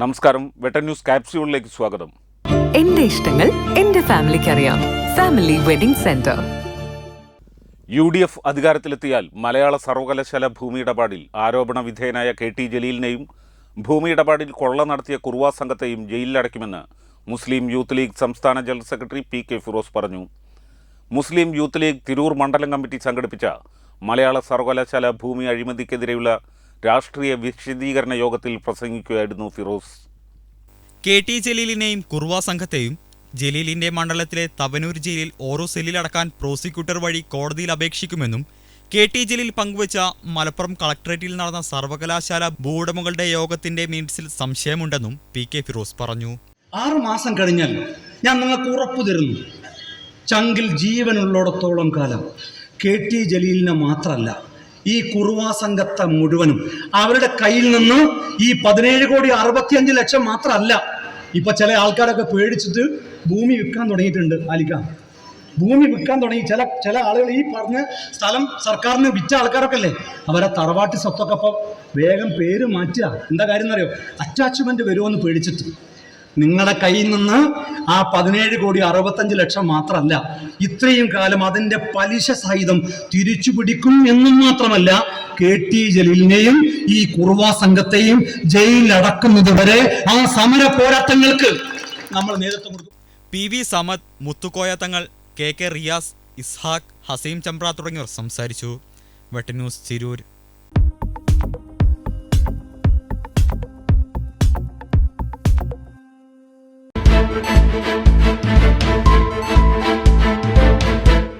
നമസ്കാരം. വെട്ടൻ ന്യൂസ് കാപ്സ്യൂളിലേക്ക് സ്വാഗതം. എന്റെ ഇഷ്ടങ്ങൾ എന്റെ ഫാമിലിക്ക് അറിയാം. Family wedding centre. U D F അധികാരത്തിലെത്തിയാൽ മലയാള സർവകലാശാല ഭൂമിയിടപാടിൽ ആരോപണ വിധേയനായ കെ ടി ജലീലിനെയും ഭൂമിയിടപാടിൽ കൊള്ള നടത്തിയ കുറുവാ സംഘത്തെയും ജയിലിലടയ്ക്കുമെന്ന് മുസ്ലിം യൂത്ത് ലീഗ് സംസ്ഥാന general secretary P K Firoz പറഞ്ഞു. മുസ്ലിം യൂത്ത് ലീഗ് തിരൂർ മണ്ഡലം കമ്മിറ്റി സംഘടിപ്പിച്ച മലയാള സർവകലാശാല ഭൂമി അഴിമതിക്കെതിരെയുള്ള രാഷ്ട്രീയ വിശദീകരണ യോഗത്തിൽ പ്രസംഗിക്കുകയായിരുന്നു ഫിറോസ്. കെ ടി ജലീലിനെയും കുർവ സംഘത്തെയും ജലീലിന്റെ മണ്ഡലത്തിലെ തവനൂർ ജയിലിൽ ഓരോ സെല്ലിലടക്കാൻ പ്രോസിക്യൂട്ടർ വഴി കോടതിയിൽ അപേക്ഷിക്കുമെന്നും കെ ടി ജലീൽ പങ്കുവച്ച മലപ്പുറം കളക്ടറേറ്റിൽ നടന്ന സർവകലാശാല ഭൂവുടമകളുടെ യോഗത്തിന്റെ മിനിറ്റ്സിൽ സംശയമുണ്ടെന്നും പി കെ ഫിറോസ് പറഞ്ഞു. ആറു മാസം കഴിഞ്ഞാൽ ഞാൻ നിങ്ങൾക്ക് ഉറപ്പു തരുന്നു. ചങ്കിൽ ജീവനുള്ളിടത്തോളം കാലം കെ ടി ജലീലിനെ മാത്രമല്ല ഈ കുറുവാ സംഘത്തെ മുഴുവനും. അവരുടെ കയ്യിൽ നിന്ന് ഈ പതിനേഴ് കോടി അറുപത്തിയഞ്ച് ലക്ഷം മാത്രമല്ല ഇപ്പൊ ചില ആൾക്കാരൊക്കെ പേടിച്ചിട്ട് ഭൂമി വിൽക്കാൻ തുടങ്ങിയിട്ടുണ്ട് ആലിക്ക ഭൂമി വിൽക്കാൻ തുടങ്ങി. ചില ചില ആളുകൾ ഈ പറഞ്ഞ സ്ഥലം സർക്കാരിന് വിറ്റ ആൾക്കാരൊക്കെ അല്ലേ അവരെ തറവാട്ടി സ്വത്തൊക്കെ അപ്പം വേഗം പേര് മാറ്റുക. എന്താ കാര്യം എന്നറിയോ? അറ്റാച്ച്മെന്റ് വരുമെന്ന് പേടിച്ചിട്ട്. നിങ്ങളുടെ കയ്യിൽ നിന്ന് ആ പതിനേഴ് കോടി അറുപത്തഞ്ച് ലക്ഷം മാത്രമല്ല ഇത്രയും കാലം അതിന്റെ പലിശ സഹിതം തിരിച്ചു പിടിക്കും എന്നും മാത്രമല്ല കെ ടി ജലീലിനെയും ഈ കുറുവാ സംഘത്തെയും ജയിലിലടക്കുന്നത് വരെ ആ സമര പോരാട്ടങ്ങൾക്ക് നമ്മൾ നേതൃത്വം കൊടുക്കും. P V Samad Muthukoya Thangal K K Riyas Ishaq Haseem Chambra തുടങ്ങിയവർ സംസാരിച്ചു. വെട്ടന്യൂസ് ചിരൂർ